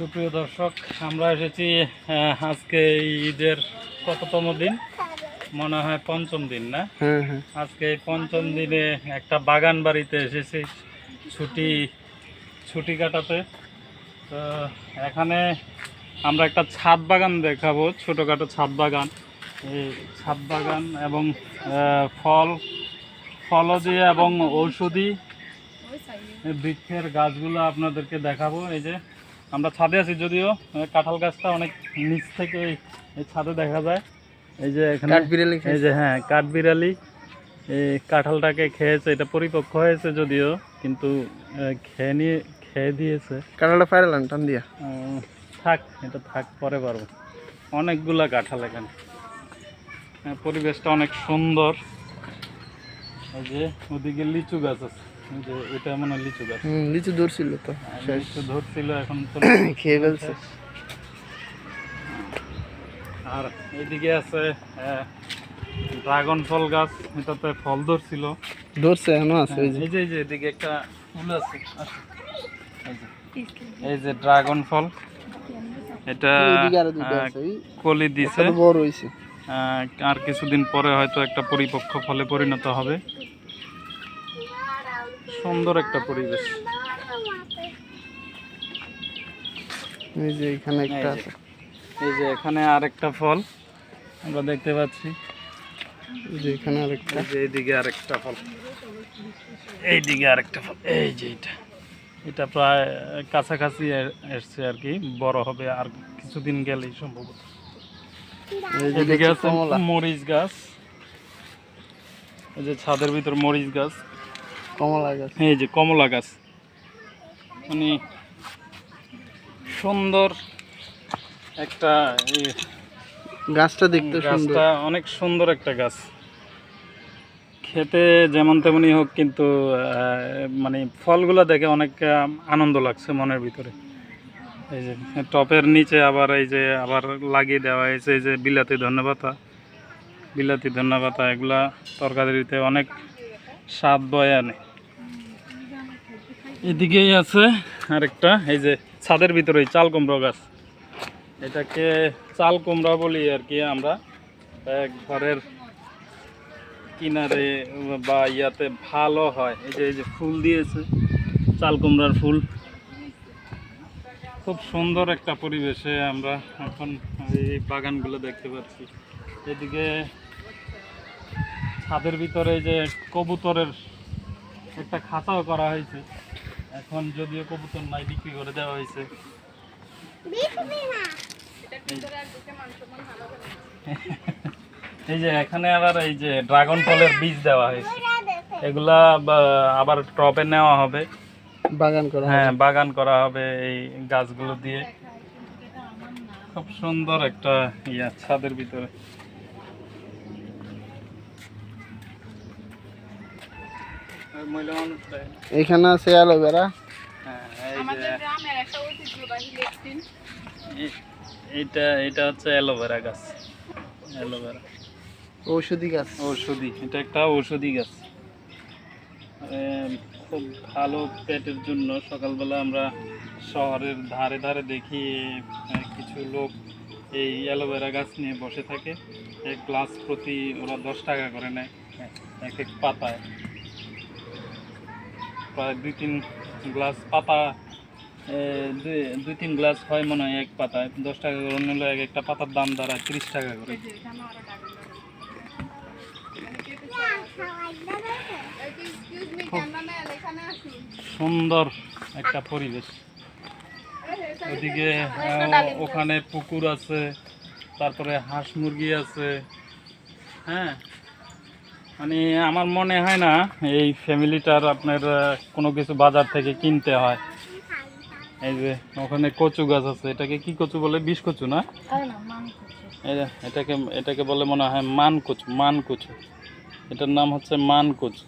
সুপ্রিয় দর্শক আমরা এসেছি আজকে ঈদের কততম দিন? মনে হয় পঞ্চম দিন না? হ্যাঁ হ্যাঁ। আজকে পঞ্চম দিনে একটা বাগান বাড়িতে এসেছি ছুটি ছুটি কাটাতে। তো এখানে আমরা একটা ছাদ বাগান দেখাবো ছোটোখাটো ছাদ বাগান। এই ছাদ বাগান এবং ফল ফলজি এবং ঔষধি বৃক্ষের গাছগুলো আপনাদেরকে দেখাবো এই যে। আমরা ছাদে আছি যদিও কাঁঠাল গাছটা অনেক নিচ থেকে এই- ছাদে দেখা যায়। এই যে এখানে কাঠবিড়ালি এই যে হ্যাঁ কাঠবিড়ালি। এই কাঁঠালটাকে খেয়েছে এটা পরিপক্ক হয়েছে যদিও কিন্তু খেয়ে নিয়ে খেয়ে দিয়েছে। কাঁঠালটা ফাইরালাম টান দিয়া। থাক এটা থাক পরে পারব। অনেকগুলা কাঁঠাল এখানে। হ্যাঁ, পরিবেশটা অনেক সুন্দর। এই যে ওদিকে লিচু গাছ আছে। যে এটা মনে হয় লিচু গাছ। হুম লিচু দূর ছিল তো শেষ। লিচু ধরছিল এখন তো খেয়ে ফেলছে। আর এদিকে আছে ড্রাগন ফল গাছ এটাতে ফল ধরছিল। ধরছে এখনও আছে এই যে। এই যে এদিকে একটা ফুল আছে এই যে- ড্রাগন ফল। এটা ওই কলি দিছে। বড় হইছে। আহ, আর কিছুদিন পরে হয়তো একটা পরিপক্ক ফলে পরিণত হবে। সুন্দর একটা পরিবেশ। এই যে এখানে একটা এই যে। আছে। এই যে এখানে আরেকটা ফল আমরা দেখতে পাচ্ছি। এই যে এখানে আরেকটা। যে এইদিকে আরেকটা ফল। এইদিকে আরেকটা ফল। এই যে এটা। এটা প্রায় কাছাকাছি এসছে আর কি। বড় হবে আর কিছুদিন গেলেই সম্ভবত। এদিকে আছে মরিচ গাছ। এই যে ছাদের ভিতর মরিচ গাছ। কমলা গাছ। এই যে কমলা গাছ। মানে সুন্দর একটা এই গাছটা দেখতে গাছটা অনেক সুন্দর একটা গাছ। খেতে যেমন তেমনই হোক কিন্তু মানে ফলগুলো দেখে অনেক আনন্দ লাগছে মনের ভিতরে। এই যে টপের নিচে আবার এই যে আবার লাগিয়ে দেওয়া হয়েছে এই যে বিলাতি ধন্যবাতা। বিলাতি ধন্যবাতা এগুলা তরকারিতে অনেক স্বাদ বয়ে আনে। এদিকেই আছে আরেকটা, এই যে ছাদের ভিতরে চাল কুমড়ো গাছ। এটাকে চাল কুমড়া বলি আর কি আমরা। এক ঘরের কিনারে বা ইয়াতে ভালো হয়। এই যে এই যে ফুল দিয়েছে, চাল কুমড়ার ফুল। খুব সুন্দর একটা পরিবেশে আমরা এখন এই বাগানগুলো দেখতে পাচ্ছি। এদিকে ছাদের ভিতরে যে কবুতরের একটা খাঁচাও করা হয়েছে। এখন যদিও কবুতর নাই বিক্রি করে দেওয়া হয়েছে। এই যে এখানে আবার এই যে ড্রাগন ফলের বীজ দেওয়া হয়েছে। এগুলা আবার টপে নেওয়া হবে। বাগান করা হ্যাঁ বাগান করা হবে এই গাছগুলো দিয়ে। খুব সুন্দর একটা ইয়া ছাদের ভিতরে। এখানে আছে অ্যালোভেরা। হ্যাঁ, এই যে এটা হচ্ছে অ্যালোভেরা গাছ। অ্যালোভেরা। ঔষধি গাছ। ঔষধি। এটা একটা ঔষধি গাছ। খুব ভালো পেটের জন্য। সকালবেলা আমরা শহরের ধারে ধারে দেখি কিছু লোক এই অ্যালোভেরা গাছ নিয়ে বসে থাকে। এক গ্লাস প্রতি ওরা দশ টাকা করে নেয় এক এক পাতায়। দুই তিন গ্লাস পাতা দুই তিন গ্লাস হয় মনে হয় এক পাতায়, দশ টাকা করে নিলে এক একটা পাতার দাম দাঁড়ায় তিরিশ টাকা করে। সুন্দর একটা পরিবেশ। ওদিকে ওখানে পুকুর আছে, তারপরে হাঁস মুরগি আছে হ্যাঁ? মানে আমার মনে হয় না এই ফ্যামিলিটার আপনার কোনো কিছু বাজার থেকে কিনতে হয়। এই যে ওখানে কচু গাছ আছে এটাকে কি কচু বলে? বিষ কচু না? এটাকে এটাকে বলে মনে হয় মান কচু মান কচু। এটার নাম হচ্ছে মান কচু।